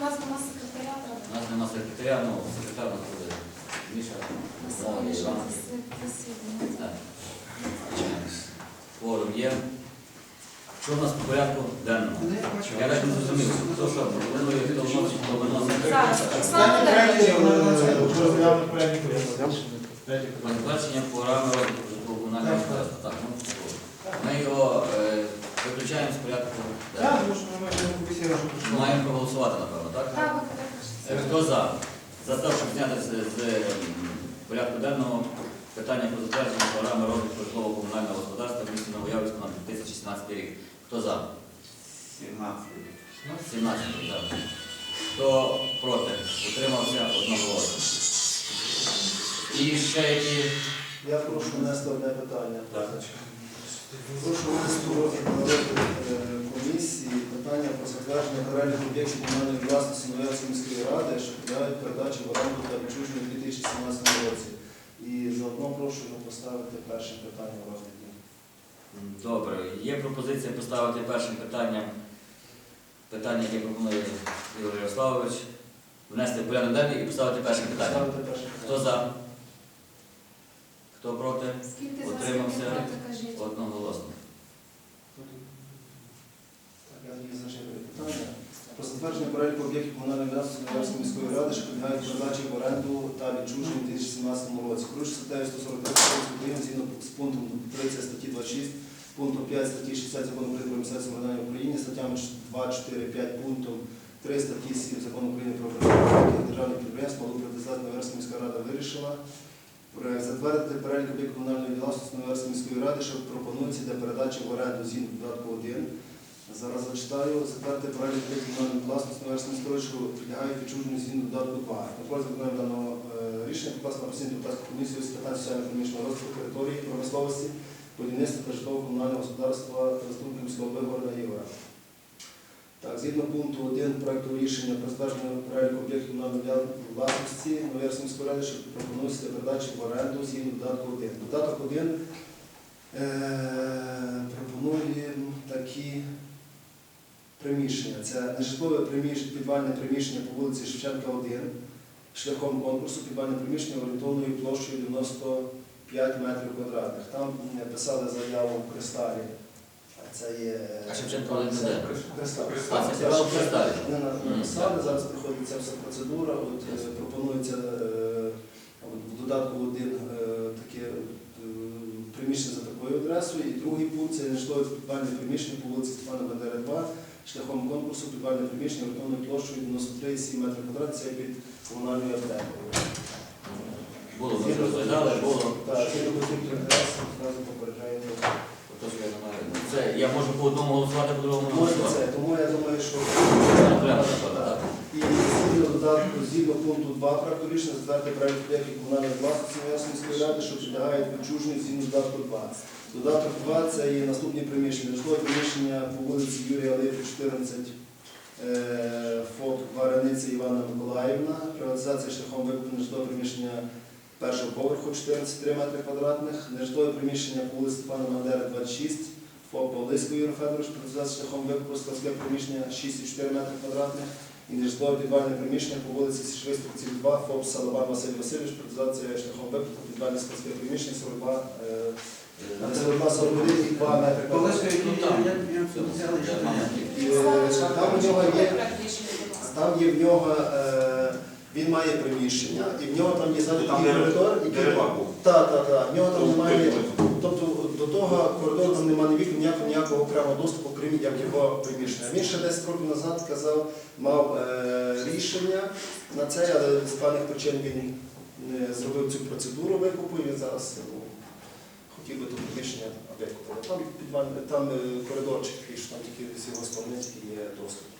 у нас нема секретаря, У нас нема секретаря, ну, секретар у нас буде Міша, Мова сьогоднішнє Іван. Так. Форум є. Що у нас по порядку денному? Я навіть не зрозумів, хто що, пропонує, хто вносить, хто виносить. Зараз, Оксана Володимирівна. е. Передбачення програми розвитку комунального господарства. Так, ну, ми його е, виключаємо з порядку. Так, тому що ми маємо комісію, прийшла. Маємо проголосувати, напевно, так? Так. Е, Хто за? За те, щоб зняти з, з порядку денного питання про затвердження програми розвитку житлового комунального господарства в місті Новоявську на 2016 рік. Хто за? 17. за. Хто проти? Утримався одноголосно. І ще які Я прошу внести одне питання. Так. Прошу внести у розгляд комісії питання про затвердження переліку об'єктів комунальної власності Новоярської міської ради, що підлягають передачі в оренду та відчуження у 2017 році. І заодно прошу його поставити першим питанням у розгляді. Добре, є пропозиція поставити першим питанням питання, яке пропонує Ігор Ярославович, внести в порядок денний і поставити першим питанням. Ставити першим Хто за? Хто проти? Утримався. Одноголосно. Так, я зачитую питання. Про затвердження переліку об'єктів комунальної власності Новоярської міської ради, що підлягають передачі в оренду та відчуженню у 2017 році. Керуючи статтею 143 України згідно з пунктом 30 статті 26, пунктом 5 статті 60 Закону України про місцеве самоврядування в Україні, статтями 2, 4, 5 пунктом 3 статті 7 Закону України про приватні державних підприємств, малоприватизацію Новоярська міська рада вирішила затвердити перелік об'єктів комунальної власності Новоярської міської ради, що пропонується для передачі в оренду згідно додатку 1 Зараз зачитаю. Затвердити перелік об'єктів комунальної власності Новоярської міської що підлягають відчуженню згідно додатку 2. На протязі виконання даного е, рішення покласти на постійну депутатську комісію з питань соціально-економічного розвитку території, промисловості, будівництва та житлово-комунального господарства та заступника міського вибору Ігора. Так, згідно пункту 1 проекту рішення про затвердження переліку об'єктів комунальної власності Новоярської ради, що пропонується передачі в оренду згідно додатку 1. Додаток 1 е, пропонує такі приміщення. Це нежитлове приміщення, підвальне приміщення по вулиці Шевченка 1, шляхом конкурсу підвальне приміщення орієнтовною площею 95 метрів квадратних. Там м, писали заяву в Кристалі. Це є А Шевченка один це де? А, це в Кристалі. Вони на- Мгм. написали, зараз проходить ця вся процедура. От е, пропонується е, от, в додатку один е, таке е, приміщення за такою адресою. І другий пункт це нежитлове підвальне приміщення по вулиці Степана Бандери 2 шляхом конкурсу підвальне приміщення орієнтовною площею 93,7 метрів квадратних, це під комунальною аптекою. Було, ми вже розглядали, було. Так, згідно конфлікту інтересів, одразу попереджаю. Тож я не маю. Це я можу по одному голосувати, по другому голосувати. це, тому я думаю, що Окремо, напевно, так. І згідно додатку, згідно пункту 2 проекту рішення затвердити проект об'єктів комунальної власності Новоярської міської ради, що підлягають відчуженню згідно додатку 2. Додаток 2 це є наступні приміщення. Житлове приміщення по вулиці Юрія Липи, 14, е, ФОП Варениця Івана Миколаївна. Приватизація шляхом викуплення житлового приміщення першого поверху 14,3 метри квадратних. Нежитлове приміщення по вулиці Степана Бандери, 26. ФОП Павлисько Юрій Федорович, приватизація шляхом викупу складське приміщення 6,4 метри квадратних. І нежитлове підвальне приміщення по вулиці Сішвистрівців 2, ФОП Салабан Василь Васильович, приватизація шляхом викупу підвальне складське приміщення 42, е, Е, 42 41 і 2 метри квадратних. там. я я це взяли, що Я маю. І, е, Там є в нього, він має приміщення, і в нього там є ззаду Там, коридор, який. Так, так, так. В нього там немає. Тобто до того коридору там немає вікон, ніякого, ніякого прямого доступу, крім як його приміщення. Він ще 10 років назад казав, мав е, рішення на це, але з певних причин він не зробив цю процедуру викупу, і він зараз ну, хотів би тут приміщення викупити. Там підвальний, там е, коридорчик, там тільки з його сторони є доступ.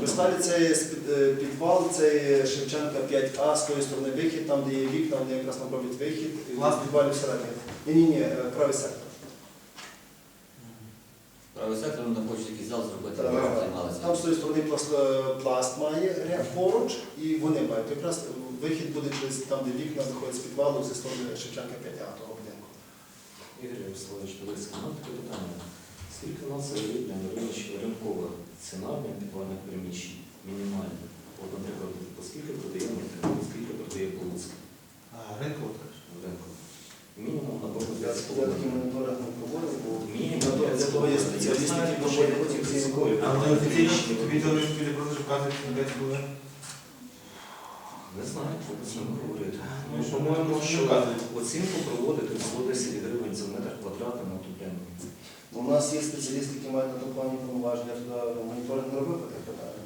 Кристалі це є е, підвал, це є Шевченка 5А, з тої сторони вихід, там де є вікна, вони якраз напротив вихід, і Власне. підвалі всередині. Ні, ні, ні, правий сектор. Правий сектор, вони там хочуть якийсь зал зробити, Так. щоб займалися. Там з тої сторони пласт, е, пласт має ряд поруч, і вони мають. Якраз вихід буде через там, де вікна знаходяться з підвалу зі сторони Шевченка 5А того будинку. Ігор Ярославович Полицький, ну таке питання. Скільки у нас рівня на ринку сценарним підвальних приміщень мінімальна. От, наприклад, оскільки продає Мартин, оскільки продає Полуцьк А, ринково теж. в ринку. Мінімум, напевно, Я 5 я такий моніторинг не проводив, бо Мінімум для того- для того є спеціалісти, які проводять ці всі А вони офіційно відео біля продажу вказують, що десь були? Не знаю, що це не говорити. Ну, Ну, по-моєму, що оцінку проводити 110 гривень за метр квадратний на отоплення. У нас є спеціалісти, які мають на то плані повноваження, я туди моніторинг не робив по тих питаннях.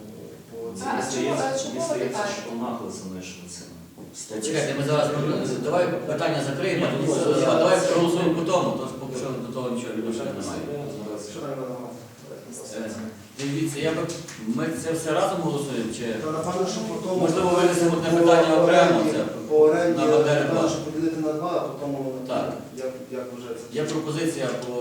По цій- А, здається, чому- чому мені здається, що нагло занижена ціна. Чекайте, ми зараз давай питання закриємо, а давай проголосуємо по тому, то поки що до того нічого відношення немає. Що там вона Е, Дивіться, я би ми це все разом голосуємо чи Та напевно, що по тому Можливо, винесемо одне питання окремо, оренді- це По оренді, на Бандери напевно, що поділити на два, а по тому Так. як, як вважається. є пропозиція по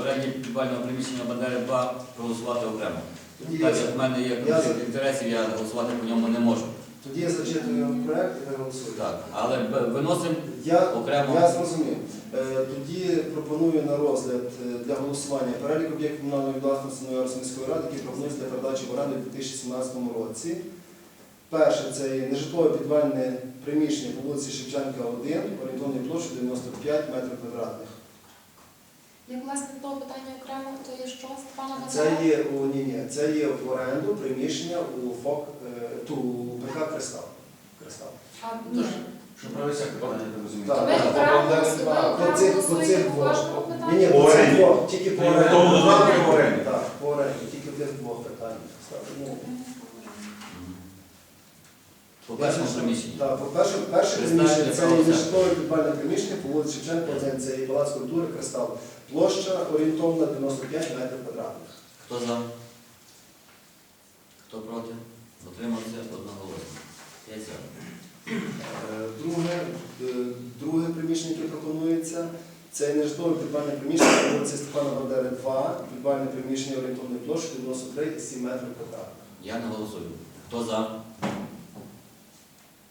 оренді підвального приміщення Бандери 2 проголосувати окремо. Тоді Так як в мене є конфлікт інтересів, я голосувати по ньому не можу. тоді я зачитую проект і ви голосуєте. Так, але б- виносимо Я, окремо. я зрозумів. Е, Тоді пропоную на розгляд е, для голосування перелік об'єктів комунальної власності Новоярської міської ради, які пропонуються для передачі в оренду у 2017 році. Перше це є нежитлове підвальне приміщення по вулиці Шевченка 1, орієнтовною площею 95 метрів квадратних. Як власне того питання окремо, то є що? Степана Це є у ні, ні, це є в оренду приміщення у ФОК е, ту ПК Кристал. Кристал. А, ні. Що. Так, так, окремо По цих- по цих двох. По по цих оренді. двох, тільки по оренді. тому два по оренді. Так, по оренді, тільки в тих двох питань. Ну, по першому приміщенні. Так, по-перше, перше Призначення приміщення це є правосуддя. нежитлове підвальне приміщення по вулиці Шевченка, 1, це є палац культури Кристал. Площа орієнтовна 95 метрів квадратних. Хто за? Хто проти? Утримався одноголосно. П'ять за. Е, Друге, е, друге приміщення, яке пропонується, це нежитлове підвальне приміщення по вулиці Степана Бандери 2, підвальне приміщення орієнтовної площі 93,7 метрів квадратних. Я не голосую. Хто за?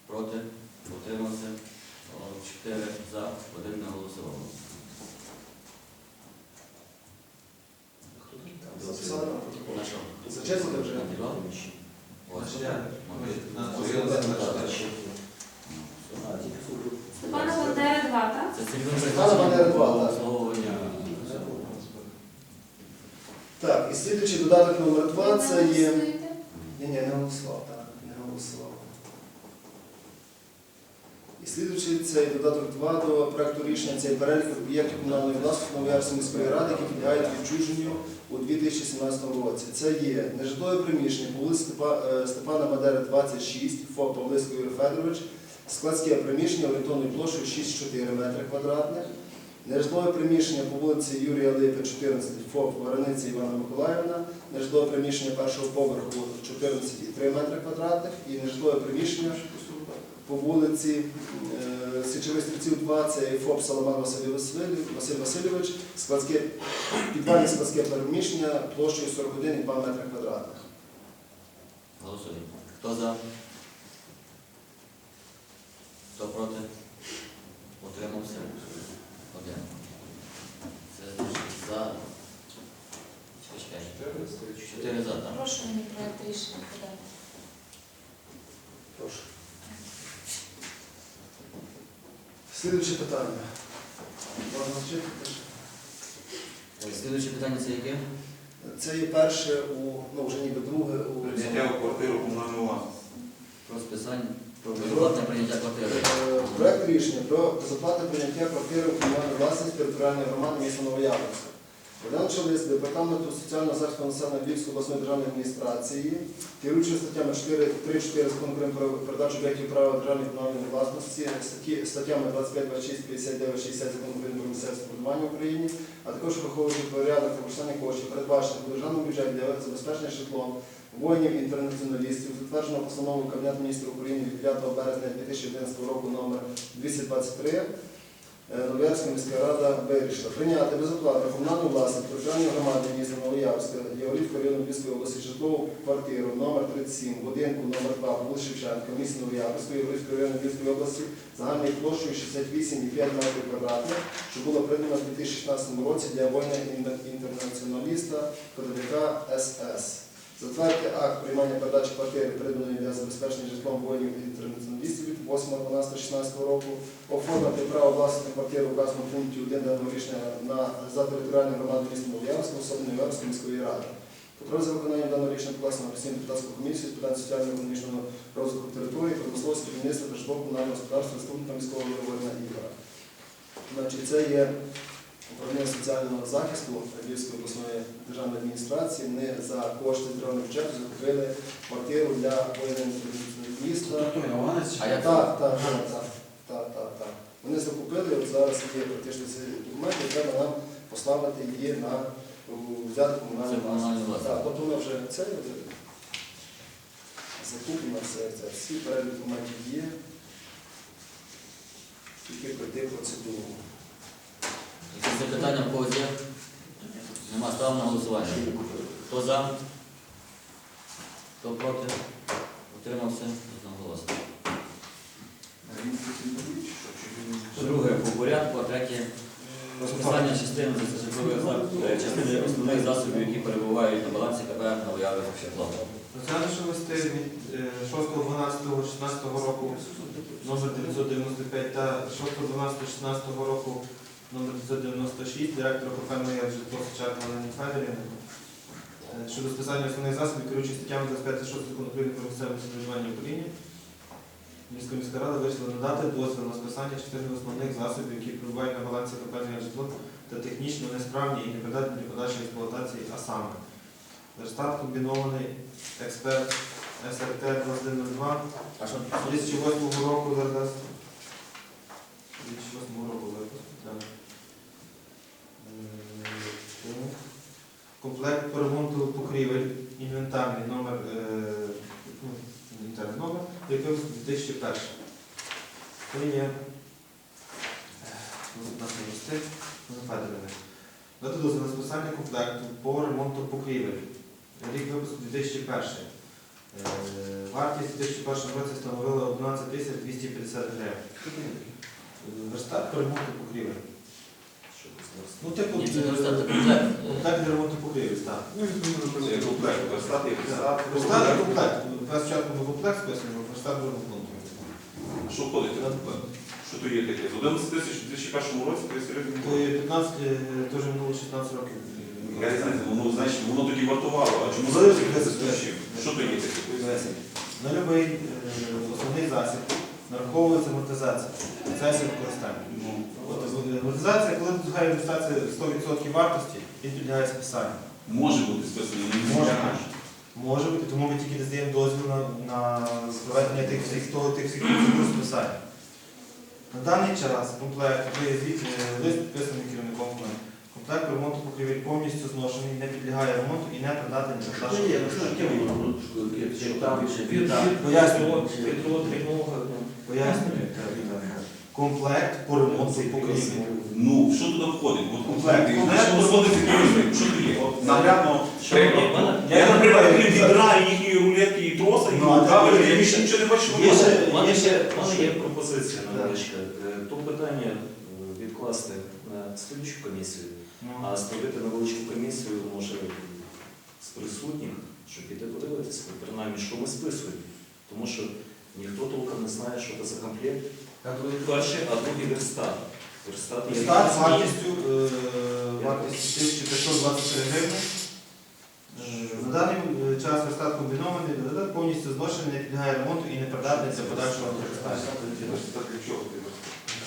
Проти? Утримався? О, Чотири за, один не голосував. Хто такий? Записали на протокол? На що? Зачислити вже? На підвал? Ось. Значить, я- Могли. На Ось Ось я я знаю, знаю, що що- А, тільки футбол. Степана Бандера 2, так? Це Степана Бандера два, так. Так, і слідуючий додаток номер 2 це є. Ні, ні, не голосував, так, не голосував. І слідуючий цей додаток 2 до проекту рішення це перелік об'єктів комунальної власності Новоярської міської ради, які підлягають відчуженню у 2017 році. Це є нежитлове приміщення по вулиці е, Степана Мадери 26, ФОП Павлисько Юрій Федорович, складське приміщення орієнтовною площею 6,4 метри квадратних. Нежитлове приміщення по вулиці Юрія Липи, 14, ФОП Варениця Івана Миколаївна, нежитлове приміщення першого поверху 14,3 метри квадратних і нежитлове приміщення по вулиці е, Січових стрільців 2, це ФОП Саламан Василь Василь, Василь Васильович, складське, підвальне складське переміщення площею 41,2 метри квадратних. Голосуємо. Хто за? Хто проти? Утримався? Один. Це за. Чекай, чекай. Чотири за, так? Прошу мені проект рішення подати. Прошу. Слідуюче питання. Слідуюче питання це яке? Це є перше у, ну вже ніби друге у Прийняття в квартиру комунальної власності. Про списання, про безоплатне прийняття квартири. Е, Проект рішення про безоплатне прийняття квартири у комунальної власності територіальної громади міста Новояворівська. Видавши лист департаменту соціального захисту населення Львівської обласної державної адміністрації, керуючи статтями 3-4 закону України про передачу об'єктів права державної комунальної власності, статті, статтями 25, 26, 59, 60 закону України про місцеве самоврядування в а також враховуючи порядок використання коштів, передбачених у державному бюджеті для забезпечення житлом воїнів-інтернаціоналістів, затверджено постановою Кабінету міністрів України від 5 березня 2011 року номер 223, Е, Новоярська міська рада вирішила прийняти безоплатну комунальну власність територіальної громади міста Новоярська, Яворівського району Львівської області, житлову квартиру номер 37, будинку номер 2 по вулиці Шевченка, місті Новоярської, Яворівського району Львівської області, загальною площею 68,5 метрів квадратних, що була придбана в 2016 році для воїна інтернаціоналіста КДВК СС. Затвердити акт приймання передачі квартири, придбаної для забезпечення житлом воїнів і інтернаціоналістів від 8.12.16 року. Оформити право власності вказано в пункті 1 даного рішення на, за територіальну громаду міста Новоярського, особливо Новоярської міської ради. Контроль за виконанням даного рішення покласти на постійну депутатську комісію з питань соціально-економічного розвитку території, промисловості, будівництва та житлово-комунального господарства заступника міського голови Ігора. Значить, це є управління соціального захисту Львівської обласної державної адміністрації. Вони за кошти державного бюджету закупили квартиру для воєнних міста. Так, так, так, так, так, так, так. Вони закупили, от зараз є практично ці документи, треба нам поставити її на взяти комунальну власність. Так, тобто ми вже це закуплено, все це. Всі перелік документів є. Тільки пройти процедуру. Якісь запитання в когось є? Нема, ставимо на голосування. Хто за? Хто проти? Утримався? Одноголосно. Друге по порядку, а третє розписання частини застосових частини основних засобів, які перебувають на балансі КП Новоявського житло. Розглянувши листи від е, 6.12.16 року номер 995 та 6.12.16 року номер 996 директора КП «Моя житло Сичарка Федорівни е, щодо списання основних засобів, керуючи статтями 25 6 закону України про місцеве самоврядування в Україні. Міська міська рада вирішила надати дозвіл на списання частини основних засобів, які перебувають на балансі «Моя житло та технічно несправні і непридатні для подальшої експлуатації, а саме Верстат комбінований експерт СРТ 2102 2008 року зараз. 2008 року випуску, так. Е, Комплект по ремонту покрівель, інвентарний номер, е, ну, інвентарний номер, який 2001. Це є ну, ну. Дати дозвіл на списання комплекту по ремонту покрівель. Рік випуску 2001. Е, Вартість у 2001 році становила 11 250 гривень. Верстат по ремонту покрівель. Ну, типу, Ні, це е, комплект. комплект для ремонту покрівель, так. Це комплект, верстат є верстат. Верстат і комплект. Перш спочатку ми комплект списуємо, верстат другого пункту. Що входить в комплект? Що то є таке? З 11 тисяч у 2001 році, то є серйозний То є 15, е, то вже минуло 16 років. Я не знаю, воно, значить, воно тоді вартувало, а чому зараз? Що то є таке? На будь-який основний засіб нараховується амортизація. Це використання. Ну, От, е, Амортизація, коли дозволяє інвестація 100% вартості, він підлягає списанню. Може бути списано, не Може. може. Може бути, тому ми тільки даємо дозвіл на, на проведення тих всіх того, тих всіх процедур списання. На даний час комплект є звіт, е, лист підписаний керівником КМЕ. Комплект ремонту покрівель повністю зношений, не підлягає ремонту і не придатний подальшого використання. Пояснюю. Пояснюю. Комплект по ремонту покрівель. Ну, що туди входить? От Комплект. Знаєш, що входить? Що то є? От наглядно. Я, наприклад, крім відра, їхньої рулетки і троса, і Ну, так, я більше нічого не бачу. Є ще, У мене є пропозиція. Е, То питання е, відкласти на слідчу комісію, Ну, а створити невеличку комісію, може, з присутніх, щоб піти подивитися, принаймні, що ми списуємо. Тому що ніхто толком не знає, що це за комплект. Перший, а другий верстат. Верстат є з вартістю, е, вартістю 1523 гривні. Е, На даний е, час верстат комбінований, додаток повністю зношений, не підлягає ремонту і не придатний для подальшого використання.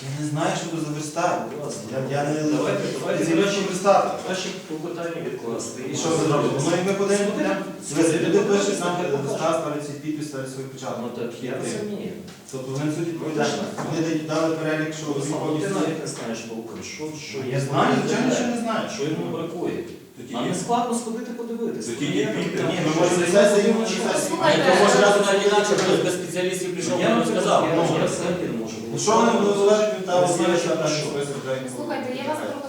Я не знаю, що це за верстат. Я, я не Давайте, іншого верстата. Питання відкласти. І що ви зробите? Ну ми подивимося. Дивіться, нам свій підпис, ставлять свій початок. Ну так я розумію. Тобто вони суть відповідають. Вони дали перелік, що він Ти навіть не знаєш толком, що, що Я знаю, звичайно, що не знаю. що йому бракує. Тоді А не складно сходити подивитися. Тоді Є підпис. Ні, ми можемо на ми можемо. Слухайте, то може разом навіть інакше, хтось без спеціалістів прийшов, Я не сказав, Ну, я взагалі не можу. Ну що вони будуть залежати від того, що що. Слухайте, у вас пропозиція,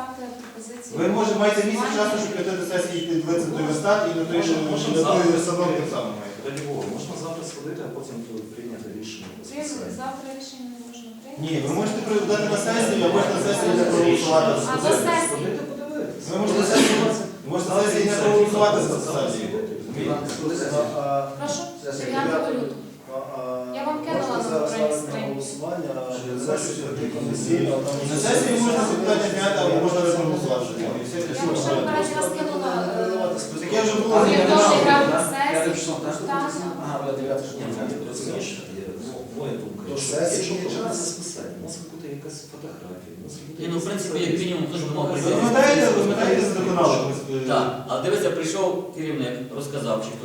ставте пропозицію. Ви може маєте місяць часу, щоб прийти до сесії і піддивитися той верстат, і на той, що Можемо на той завтра. установку так само маєте. Раді Бога, можна завтра сходити, а потім тут прийняти рішення. Завтра рішення не можна прийняти. Ні, ви можете придати на сесію, а можете на сесії не проголосувати. А до сесії. Сходити подивитися. Ви можете на сесії, можете на сесії не проголосувати за сесію. Прошу, 9 лютого. а, а, Я вам кинула можна зараз ставити на голосування, комісійно, На сесії можна питання зняти, або можна не. Я все. е, Таке вже було. Зняття. графік сесії. число, так? Ага, буде ну, розумієш, є, ну, моя думка. Якщо- є проводиться час. списання, мусить бути якась фотографія, ну, в принципі, як мінімум, хто мав Ви пам'ятаєте, ви за доконали? Так, а дивися, прийшов керівник, розказав, чи хто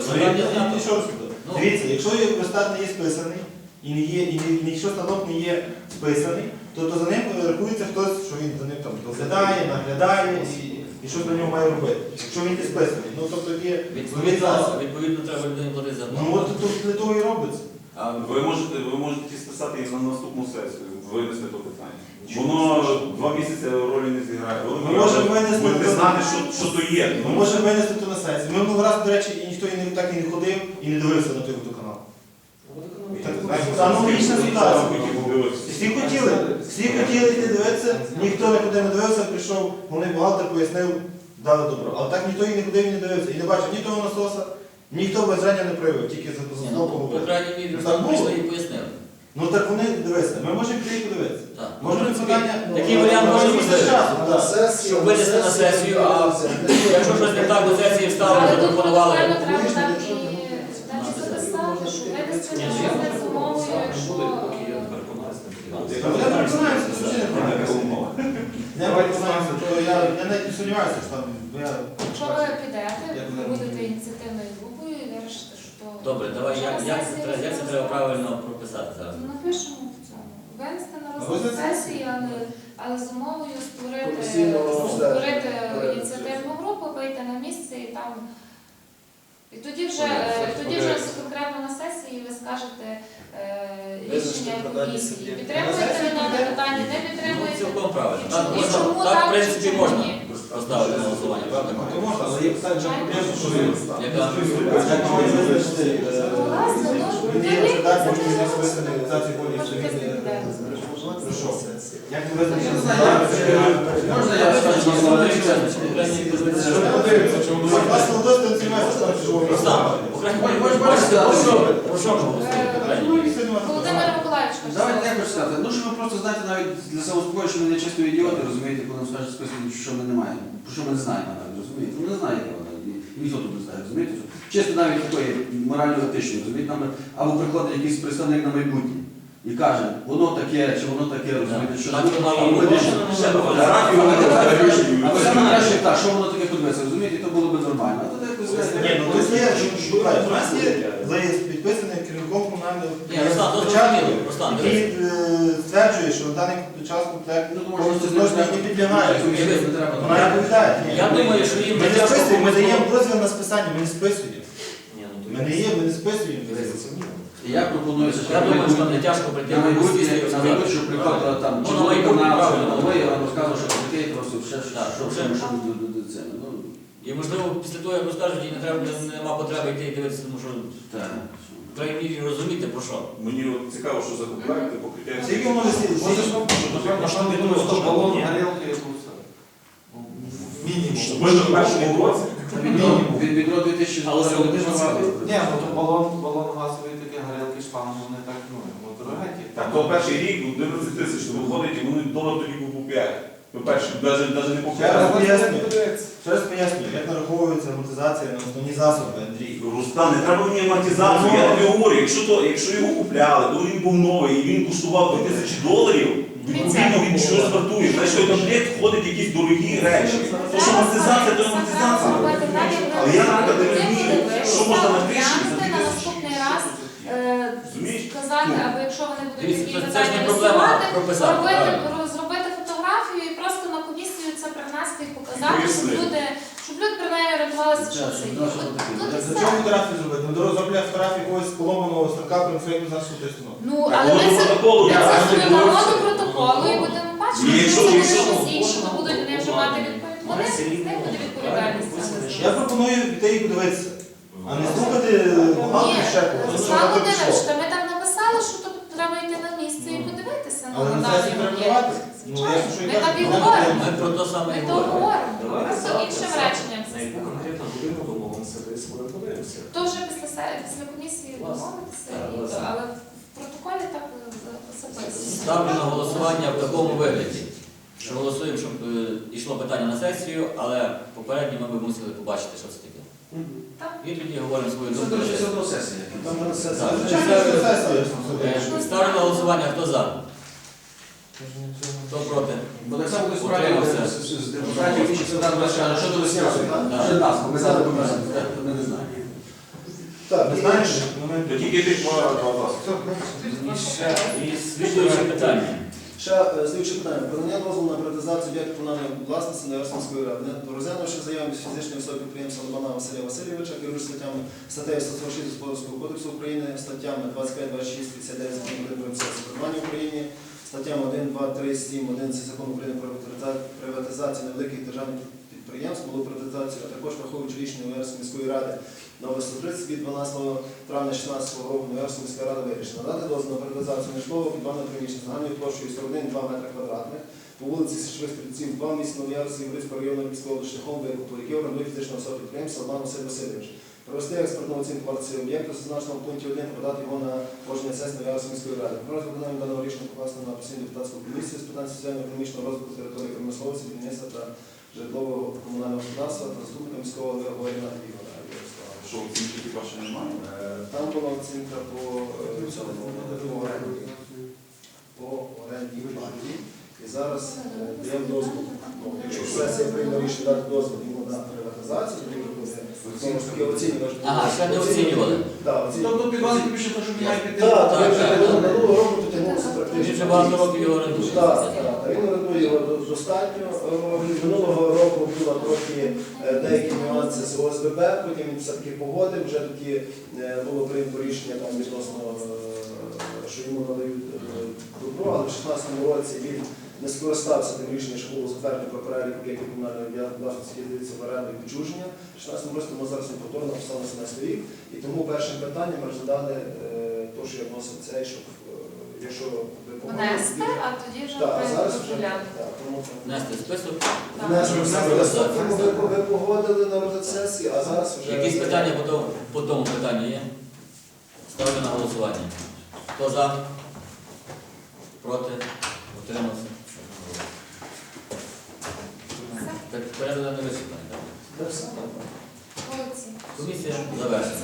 все, Ну, я- я що розказав? Ну. Дивіться, якщо верстат не є списаний, і не є, і не- якщо станок не є списаний, то, то за ним е, рахується хтось, що він за ним там доглядає, наглядає і, і щось на нього має робити. Якщо він не списаний. Ну тобто є Відповідно, відповідно, треба людині платити за Ну от тут для того і робиться. А ви можете, ви можете списати і на наступну сесію, винести то питання. Воно два місяці ролі не зіграє. Ви Ми можемо винести будете то- знати, що, що то є. Ми можемо винести то на сесію. Ми минулого разу, до речі, і ніхто і не, так і не ходив і не дивився на той водоканал. Водоканал є. Так, Знаєте, Та аналогічна всі ситуація. хотіли. Всі хотіли, всі хотіли йти дивитися, ніхто нікуди не дивився, прийшов, головний бухгалтер пояснив, дали добро. Але так ніхто і нікуди не дивився. І не бачив ні того насоса, ніхто бажання не проявив, тільки за ну. По крайній Так було. прийшли і пояснили. Ну так вони дивися, ми можемо піти і подивитися. Так. Може Ну, питання. Такий варіант може бути. На Щоб винести на сесію, а Якщо щось не так до сесії встали, Але запропонували. буквально треба Логічно, так якщо і ти так і записати, що винести Ні, на ну, я розгляд з умовою, не якщо... буде, поки я е, переконаюсь, не Та буде. Я переконаюся, що це не. Я переконаюся, то я, я навіть не сумніваюся, що там я Якщо ви підете, ви будете ініціативною групою і вирішите, що то... Добре, давай, як, як, це, треба- як це треба правильно прописати зараз? Ну, Напишемо в цьому. Винести на розгляд розгляд сесії, але, але з умовою створити, створити обстеження. ініціативну групу, вийти на місце і там. І тоді вже, Понятно. е, тоді вже конкретно на сесії ви скажете е, рішення комісії. Підтримуєте ви дане питання, не Ну, підтримуєте. цілком правильно. І Так, чому- і можна, чому так, так, в принципі, чому можна ні? поставити на голосування, правда? можна, але є питання проблема, що ви Яка? як ви маєте визначити, е, Власне, ну, він є це чи він не не списаний організації волі Може, це піде. Про що? Як ви Можна я скажу слово? Ми? Е. Ну, Володимир Миколаївич, хоче Давайте сказати. я хочу сказати. Ну, що ви просто знаєте, навіть для самоспокою, що ми не чисто ідіоти, розумієте, коли нам скажуть списати, що ми не маємо, про що ми не знаємо навіть, розумієте? Ну, не і ніхто тут не знає, розумієте? Чисто навіть такої морально-етичної, розумієте, або приходить якийсь представник на майбутнє і каже, воно таке, чи воно таке, розумієте, що Так, ну, воно вирішено, воно, ще воно, фотографію, воно, воно воно, таке, воно, або воно, саме воно, краще так, що воно таке подивитися, розумієте, і то було б нормально. А знаєте, Ні, ну шукайте, у нас є лист, підписаний керівником комунального Руслан, то який е, стверджує, що на даний час комплект Ну, то не підлягає. Вона відповідає. Я ми- думаю, що їм Ми не списуємо, ми даємо дозвіл на списання, ми не списуємо. Ну, то Ми не є, ми не списуємо. Це. І Я пропоную, що думаю, що не тяжко прийти на майбутнє, на майбутнє, що приходила там, Ну, чи на майбутнє, канал, чи правильно. новий, я вам розказував, що таке, просто ще, Так, що, вже. що, що до- до- до це. Ну, І можливо, після того, як розкажуть, і не треба, нема потреби йти і дивитися, тому що так. в крайній мірі розуміти про що. Мені от цікаво, що за комплекти, покриття. Скільки воно висить? Щоб думаю, що балон горілки Мінімум. Ми ж в першому році. Від відро 2000 Але сьогодні не. Ні, ну то балон, балон газовий шпан, вони так, ну, ну, дорогенькі. Так, то перший рік ну, 11 тисяч, то виходить, і вони долар тоді був по 5. Ну, перший, навіть, навіть не по Ще раз 5. поясню. Ще раз поясню, як нараховується амортизація на основні засоби, Андрій. Рустан, не треба мені амортизацію. Я тобі говорю, якщо, то, якщо його купляли, то він був новий і він коштував 2000 доларів, відповідно він щось вартує. Значить, той комплект входить якісь дорогі речі. То що амортизація, то амортизація. Але я, наприклад, не розумію, що можна на криші за на 2000 наступний раз е, Сказати, або якщо вони будуть Дивіться, такі це- це ж питання не проблема висувати, прописати, зробити, правильно. зробити фотографію і просто на комісію це принести і показати, щоб Пояснити. люди, щоб люди принаймні орієнтувалися, що це щоб є. От. Тут і Для все. чого фотографію зробити? Ми дорого зробляємо фотографію якогось поломаного станка, принесемо на суд станок. Ну, але ми це протоколу, ми це народу це. протоколу і будемо бачити, що це буде якщо- щось інше, то будуть вони вже мати відповідь. Вони з них буде відповідальність. Я пропоную піти і подивитися, а не слухати багато Ні, ще когось. Руслан Володимирович, та ми там написали, що тут треба йти на місце і подивитися на Але на сесії давати. Ну, я Звичайно, що ми так і говоримо. Ми про те саме Ми то говоримо. говоримо, Давайте просто завтра іншим саме реченням. На яку конкретну годину домовимося десь буде се- після комісії Власне. домовитися, Так, і- власне. але в протоколі так е, записано. Ставлю на голосування в такому вигляді, що голосуємо, щоб е, йшло питання на сесію, але попередньо ми б мусили побачити, що це таке. Так. І тоді говоримо свою Це, думку. Ставлю на голосування, хто за, хто проти. Бо так само хтось правильно з- депутатів інші сюди нас каже, що до. Ще нас, ми зараз ми не знаємо. Так, Не знаєш? То тільки ти два два і слідуюче питання. Ще е, слідче питання. Про надання дозволу на приватизацію об'єкту комунальної власності на Ярсинської ради. Розглянувши заяву фізичної особи підприємства Лобана Василя Васильовича, керуючи статтями статтею 146 Господарського кодексу України, статтями 25, 26, 59 закону України про місцеве самоврядування статтями 1, 2, 3, 7, 11 закону України про приватизацію невеликих державних підприємств, малу приватизацію, а також враховуючи рішення міської ради 130 від 12 травня 16 року Ярська міська рада вирішила надати дозвіл на приватизацію нежитлового підвального приміщення загальною площею 41,2 метри квадратних по вулиці Січових Стрільців, 2 в місті Новоярській Єврейського району області шляхом викупу, який орендує фізична особа підприємства Албан Василь Васильович. Провести експертну оцінку вартості об'єкту, зазначеного в пункті 1 та подати його на кожній сесії Новоярської міської ради. Про виконання даного рішення покласти на постійну депутатську комісію з питань соціально-економічного розвитку території промисловості, будівництва та житлового комунального господарства та заступника міського голови Ярославовича. Що оцінки хіба ще немає? Е, Там була оцінка по е, по оренді. По оренді платі. І зараз е, даємо дозвіл. Ну, Якщо сесія прийме рішення дати дозвіл йому на приватизацію, таки оцінювати. Ага, ще не оцінювали. Тобто підвал приміщення, то, що він має піти. Так, Так, минулого року потягнувся Він вже багато років його орендує. Так, так. Він його достатньо. Е, Минулого року було трохи е, деякі нюанси з ОСББ, потім він все-таки погодив, вже тоді е, було прийнято рішення там відносно, що йому надають добро, але в 2016 році він не скористався тим рішенням, що було затверджено про перелік об'єктів комунальної власності, даються в оренду і відчуження. В 16 році тому зараз він повторно написав на 17 рік. І тому першим питанням ми розглядали е, то, що я вносив цей, щоб якщо ви Внести, а тоді вже так, а зараз вже розглянути. так, тому Внести список. Так. внесли в себе листок, тому ви, ви погодили на розгляд сесії, а зараз вже Якісь питання по тому, по тому питанню є? Ставлю на голосування. Хто за? Проти? Утримався? Порядок не вичерпаний, так? Та все. Молодці. Комісія завершена.